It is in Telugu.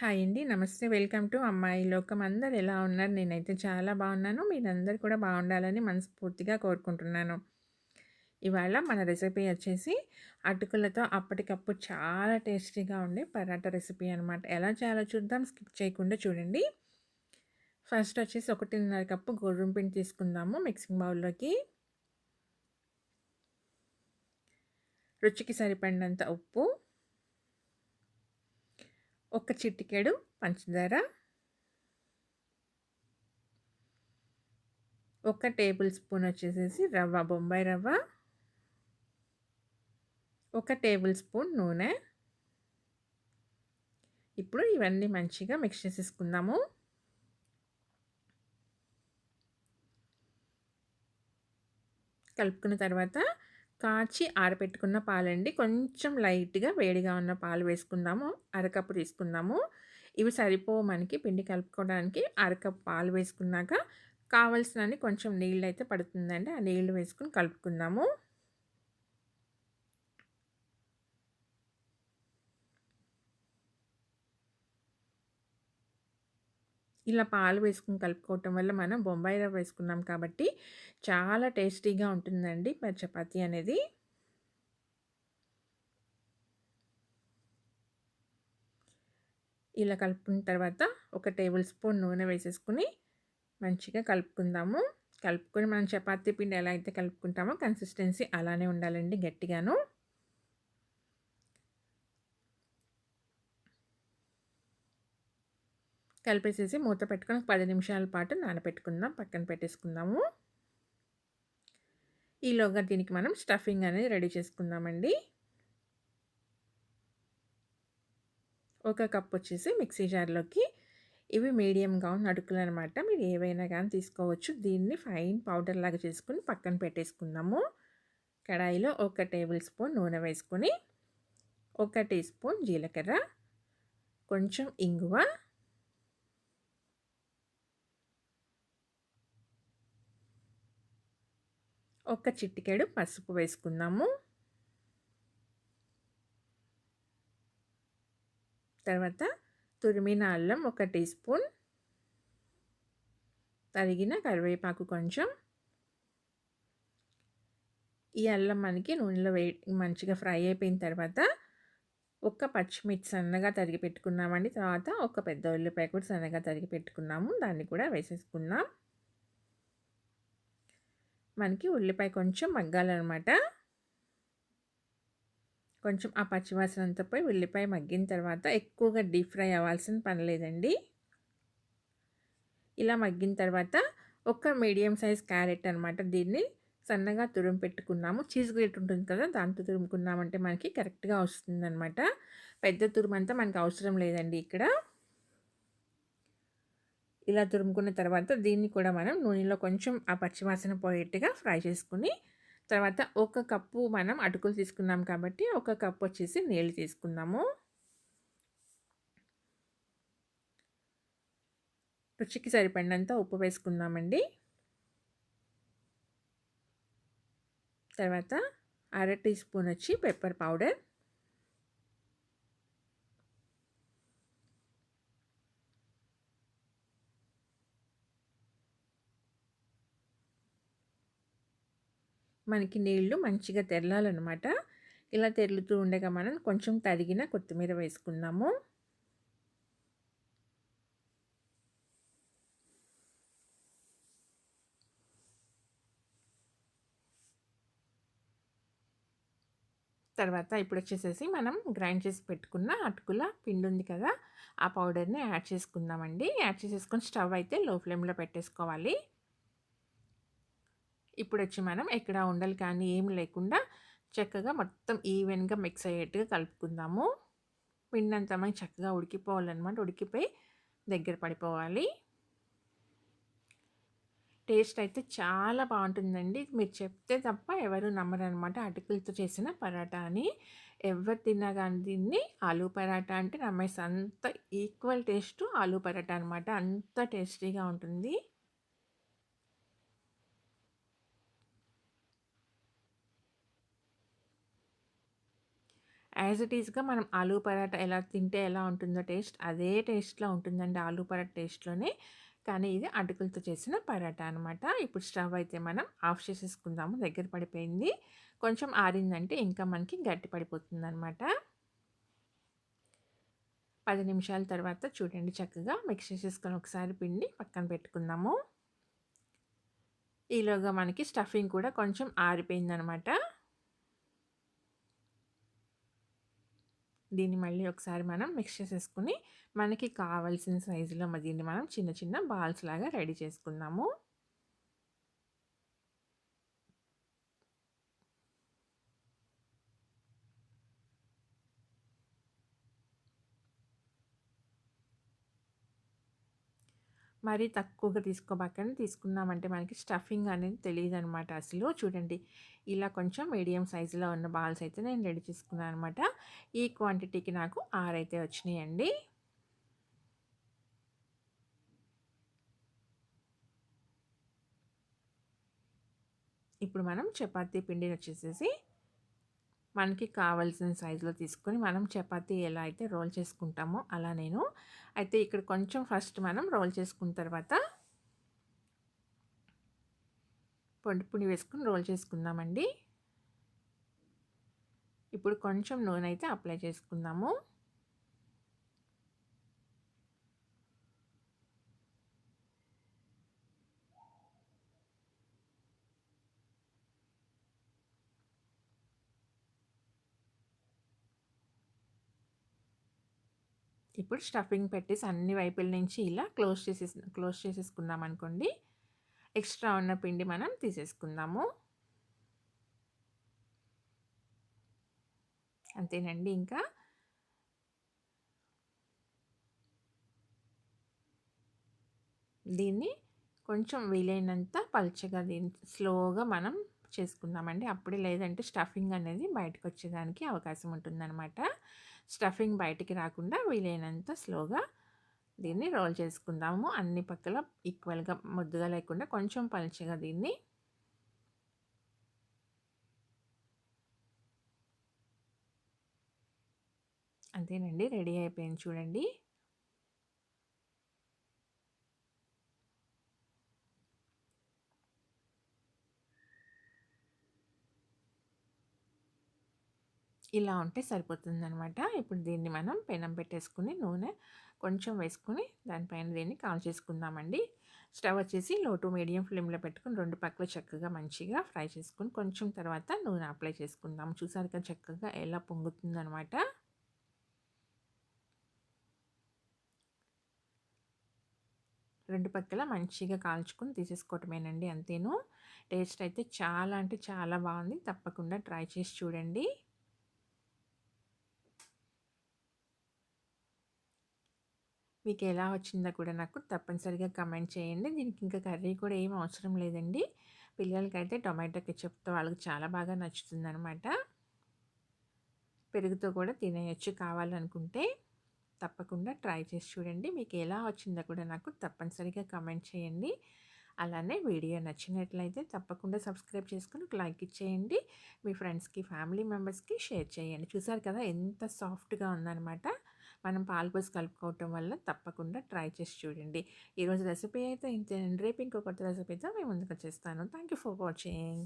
హాయ్ అండి. నమస్తే. వెల్కమ్ టు అమ్మాయి లోకం. అందరు ఎలా ఉన్నారు? నేనైతే చాలా బాగున్నాను. మీరందరూ కూడా బాగుండాలని మనస్ఫూర్తిగా కోరుకుంటున్నాను. ఇవాళ మన రెసిపీ వచ్చేసి అటుకులతో అప్పటికప్పుడు చాలా టేస్టీగా ఉండే పరాటా రెసిపీ అనమాట. ఎలా చేయాలో చూద్దాం. స్కిప్ చేయకుండా చూడండి. ఫస్ట్ వచ్చేసి 1:30 కప్పు గోధుమ పిండి తీసుకుందాము మిక్సింగ్ బౌల్‌లోకి. రుచికి సరిపడినంత ఉప్పు. ఒక చిటికెడు పంచదార. ఒక టేబుల్ స్పూన్ వచ్చేసేసి రవ్వ, బొంబాయి రవ్వ. ఒక టేబుల్ స్పూన్ నూనె. ఇప్పుడు ఇవన్నీ మంచిగా మిక్స్ చేసేసుకుందాము. కలుపుకున్న తర్వాత కాచి ఆరబెట్టుకున్న పాలండి. కొంచెం లైట్‌గా వేడిగా ఉన్న పాలు వేసుకుందాము. అరకప్పు తీసుకుందాము. ఇవి సరిపో మనకి పిండి కలుపుకోవడానికి. అరకప్పు పాలు వేసుకున్నాక కావలసినన్ని కొంచెం నీళ్ళు అయితే పడుతుందండి. ఆ నీళ్ళు వేసుకొని కలుపుకుందాము. ఇలా పాలు వేసుకొని కలుపుకోవటం వల్ల మనం బొంబాయి రవ్వ వేసుకున్నాం కాబట్టి చాలా టేస్టీగా ఉంటుందండి మరి చపాతీ అనేది. ఇలా కలుపుకున్న తర్వాత ఒక టేబుల్ స్పూన్ నూనె వేసేసుకొని మంచిగా కలుపుకుందాము. కలుపుకొని మనం చపాతీ పిండి ఎలా అయితే కలుపుకుంటామో కన్సిస్టెన్సీ అలానే ఉండాలండి గట్టిగాను. కలిపేసేసి మూత పెట్టుకుని పది నిమిషాల పాటు నానబెట్టుకుందాం. పక్కన పెట్టేసుకుందాము. ఈలోగా దీనికి మనం స్టఫింగ్ అనేది రెడీ చేసుకుందామండి. ఒక కప్ వచ్చేసి మిక్సీ జార్‌లోకి ఇవి మీడియంగా ఉన్న అటుకులనమాట. మీరు ఏవైనా కానీ తీసుకోవచ్చు. దీన్ని ఫైన్ పౌడర్ లాగా చేసుకుని పక్కన పెట్టేసుకుందాము. కడాయిలో ఒక టేబుల్ స్పూన్ నూనె వేసుకొని, ఒక టీ స్పూన్ జీలకర్ర, కొంచెం ఇంగువ ఒక చిట్టికేడు పసుపు వేసుకుందాము. తర్వాత తురిమిన అల్లం ఒక టీ స్పూన్. తరిగిన కరివేపాకు కొంచెం. ఈ అల్లం మనకి నూనెలో వే మంచిగా ఫ్రై అయిపోయిన తర్వాత ఒక పచ్చిమిర్చి సన్నగా తరిగి పెట్టుకున్నామండి. తర్వాత ఒక పెద్ద ఉల్లిపాయ కూడా సన్నగా తరిగి పెట్టుకున్నాము. దాన్ని కూడా వేసేసుకుందాం. మనకి ఉల్లిపాయ కొంచెం మగ్గాలనమాట. కొంచెం ఆ పచ్చివాసన అంతా పోయి ఉల్లిపాయ మగ్గిన తర్వాత ఎక్కువగా డీప్ ఫ్రై అవ్వాల్సిన పని లేదండి. ఇలా మగ్గిన తర్వాత ఒక మీడియం సైజ్ క్యారెట్ అనమాట. దీన్ని సన్నగా తురుము పెట్టుకున్నాము. చీజ్ గ్రేట్ ఉంటుంది కదా! దాంతో తురుముకున్నామంటే మనకి కరెక్ట్‌గా వస్తుందనమాట. పెద్ద తురుమంతా మనకు అవసరం లేదండి ఇక్కడ. ఇలా తురుముకున్న తర్వాత దీన్ని కూడా మనం నూనెలో కొంచెం ఆ పచ్చివాసన పోయేట్టుగా ఫ్రై చేసుకుని తర్వాత ఒక కప్పు మనం అటుకులు తీసుకున్నాం కాబట్టి ఒక కప్ వచ్చేసి నీళ్ళు తీసుకున్నాము రుచికి సరిపడినంత ఉప్పు వేసుకున్నామండి తర్వాత అర టీ స్పూన్ వచ్చి పెప్పర్ పౌడర్. మనకి నీళ్ళు మంచిగా తెరలాలన్నమాట ఇలా తెరులుతూ ఉండగా మనం కొంచెం తరిగిన కొత్తిమీర వేసుకున్నాము తర్వాత ఇప్పుడు వచ్చేసేసి మనం గ్రైండ్ చేసి పెట్టుకున్న అటుకుల పిండి ఉంది కదా! ఆ పౌడర్‌ని యాడ్ చేసుకుందామండి. యాడ్ చేసేసుకొని స్టవ్ అయితే లో ఫ్లేమ్‌లో పెట్టేసుకోవాలి. ఇప్పుడు వచ్చి మనం ఎక్కడ ఉండలు కానీ ఏమి లేకుండా చక్కగా మొత్తం ఈవెన్‌గా మిక్స్ అయ్యేట్టుగా కలుపుకుందాము. పిండంతా మనకి చక్కగా ఉడికిపోవాలనమాట. ఉడికిపోయి దగ్గర పడిపోవాలి. టేస్ట్ అయితే చాలా బాగుంటుందండి మీరు చెప్తే తప్ప ఎవరు నమ్మరనమాట. అటుకులతో చేసిన పరాటా అని. ఎవరు తిన్నా కానీ దీన్ని ఆలూ పరాటా అంటే నమ్మేసి అంత ఈక్వల్ టేస్ట్ ఆలూ పరాటా అనమాట. అంత టేస్టీగా ఉంటుంది. యాజ్ ఇట్ ఈస్‌గా మనం ఆలూ పరాటా ఎలా తింటే ఎలా ఉంటుందో టేస్ట్, అదే టేస్ట్‌లో ఉంటుందండి ఆలూ పరాట టేస్ట్‌లోనే. కానీ ఇది అటుకులతో చేసిన పరాటా అనమాట. ఇప్పుడు స్టవ్ అయితే మనం ఆఫ్ చేసేసుకుందాము. దగ్గర పడిపోయింది. కొంచెం ఆరిందంటే ఇంకా మనకి గట్టి పడిపోతుందనమాట. పది నిమిషాల తర్వాత చూడండి చక్కగా మిక్స్ చేసేసుకొని ఒకసారి పిండి పక్కన పెట్టుకుందాము. ఈలోగా మనకి స్టఫింగ్ కూడా కొంచెం ఆరిపోయిందనమాట. దీన్ని మళ్ళీ ఒకసారి మనం మిక్స్ చేసేసుకొని మనకి కావాల్సిన సైజులో దీన్ని మనం చిన్న చిన్న బాల్స్ లాగా రెడీ చేసుకుందాము. మరీ తక్కువగా తీసుకోబాకండి. తీసుకున్నామంటే మనకి స్టఫింగ్ అనేది తెలియదు అనమాట అసలు. చూడండి ఇలా కొంచెం మీడియం సైజులో ఉన్న బాల్స్ అయితే నేను రెడీ చేసుకున్నాను అనమాట. ఈ క్వాంటిటీకి నాకు 6 అయితే వచ్చినాయండి. ఇప్పుడు మనం చపాతీ పిండిని వచ్చేసేసి మనకి కావాల్సిన సైజులో తీసుకొని మనం చపాతీ ఎలా అయితే రోల్ చేసుకుంటామో అలా నేను అయితే ఇక్కడ కొంచెం ఫస్ట్ మనం రోల్ చేసుకున్న తర్వాత పొడి పొడి వేసుకొని రోల్ చేసుకుందామండి. ఇప్పుడు కొంచెం నూనె అయితే అప్లై చేసుకుందాము. ఇప్పుడు స్టఫింగ్ పెట్టేసి అన్ని వైపుల నుంచి ఇలా క్లోజ్ చేసేసి క్లోజ్ చేసేసుకున్నాం అనుకోండి. ఎక్స్ట్రా ఉన్న పిండి మనం తీసేసుకుందాము. అంతేనండి ఇంకా. దీన్ని కొంచెం వీలైనంత పల్చగా దీన్ని స్లోగా మనం చేసుకుందామండి. అప్పుడే లేదంటే స్టఫింగ్ అనేది బయటకు వచ్చేదానికి అవకాశం ఉంటుందన్నమాట. స్టఫింగ్ బయటికి రాకుండా వీలైనంత స్లోగా దీన్ని రోల్ చేసుకుందాము. అన్ని పక్కల ఈక్వల్గా ముద్దుగా లేకుండా కొంచెం పలుచగా దీన్ని అంతేనండి రెడీ అయిపోయింది చూడండి. ఇలా ఉంటే సరిపోతుందనమాట. ఇప్పుడు దీన్ని మనం పెనం పెట్టేసుకుని నూనె కొంచెం వేసుకుని దానిపైన దీన్ని కాల్ చేసుకుందామండి. స్టవ్ వచ్చేసి లో టు మీడియం ఫ్లేమ్లో పెట్టుకుని రెండు పక్కల చక్కగా మంచిగా ఫ్రై చేసుకుని కొంచెం తర్వాత నూనె అప్లై చేసుకుందాం. చూసారు చక్కగా ఎలా పొంగుతుందనమాట. రెండు పక్కల మంచిగా కాల్చుకొని తీసేసుకోవటమేనండి అంతేను. టేస్ట్ అయితే చాలా అంటే చాలా బాగుంది. తప్పకుండా ట్రై చేసి చూడండి. మీకు ఎలా వచ్చిందో కూడా నాకు తప్పనిసరిగా కమెంట్ చేయండి. దీనికి ఇంకా కర్రీ కూడా ఏం అవసరం లేదండి. పిల్లలకైతే టొమాటో కెచప్తో వాళ్ళకి చాలా బాగా నచ్చుతుందనమాట పెరుగుతో కూడా తినేయచ్చు కావాలనుకుంటే తప్పకుండా ట్రై చేసి చూడండి. మీకు ఎలా వచ్చిందో కూడా నాకు తప్పనిసరిగా కమెంట్ చేయండి. అలానే వీడియో నచ్చినట్లయితే తప్పకుండా సబ్స్క్రైబ్ చేసుకుని లైక్ ఇచ్చేయండి. మీ ఫ్రెండ్స్కి ఫ్యామిలీ మెంబర్స్కి షేర్ చేయండి. చూసారు కదా ఎంత సాఫ్ట్గా ఉందనమాట మనం పాలు పోసి కలుపుకోవటం వల్ల తప్పకుండా ట్రై చేసి చూడండి. ఈరోజు రెసిపీ అయితే ఇంతేనండి. రేపు ఇంకో కొత్త రెసిపీతో మేము ముందుకు వచ్చేస్తాను. Thank you for watching.